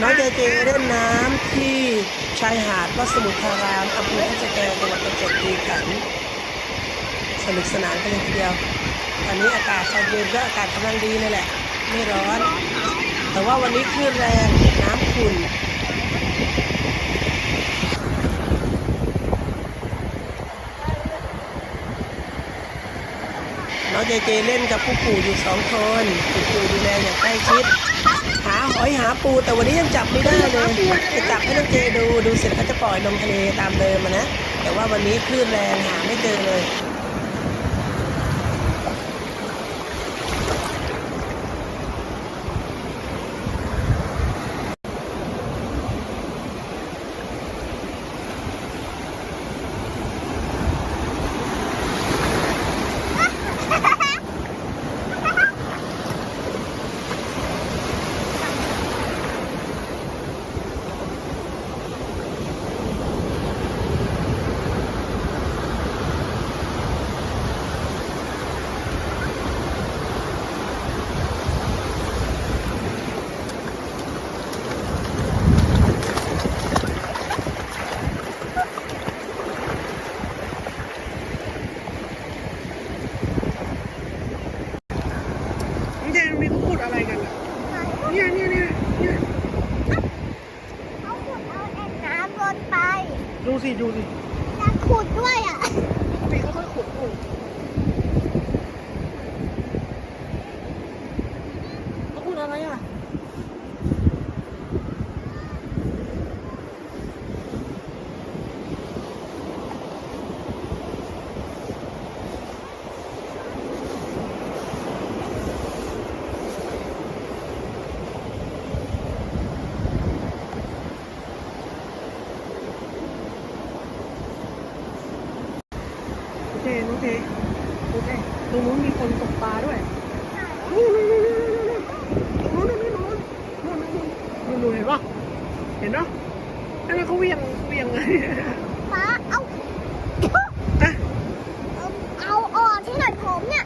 น้องเจเจเล่นน้ำที่ชายหาดวัดสมุทรทารามอำเภอพระสแกจังหวัดประจวบคีรีขันธ์สนุกสนานกันเลยทีเดียวตอนนี้อากาศเย็นก็อากาศกำลังดีเลยแหละ ไม่ร้อน แต่ว่าวันนี้คลื่นแรงน้ำขุ่น น้องเจเจเล่นกับผู้ปู่อยู่สองคนผู้ปู่ดูแลอย่างใกล้ชิด หาหอยหาปูแต่วันนี้ยังจับไม่ได้เลยจะจับให้น้องเจดูดูเสร็จเขาจะปล่อยลงทะเลตามเดิมนะ แต่ว่าวันนี้คลื่นแรงหาไม่เจอเลย น้องเจนมีเขาพูดอะไร กันอะเนี่ยเนี่ยเนี่ยเนี่ยเขาขุดเอาแอ่งน้ำลงไปดูสิ ดูสิแล้วขุดด้วยอะปกติเขาค่อยขุดดู เจน้อเคโอเคตรงนู้นมีคนตกปลาด้วยนู่นนู่นนู่นนู่นนู่นนู่นนู่นนู่นนู่นเห็นปะเห็นปะอันนั้นเขาเวียงเวียงไงป้าเอาเอาออกที่หน่อยผมเนี่ย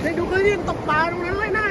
ไปดูเขาเรียงตกปลาตรงนั้นเลยนะ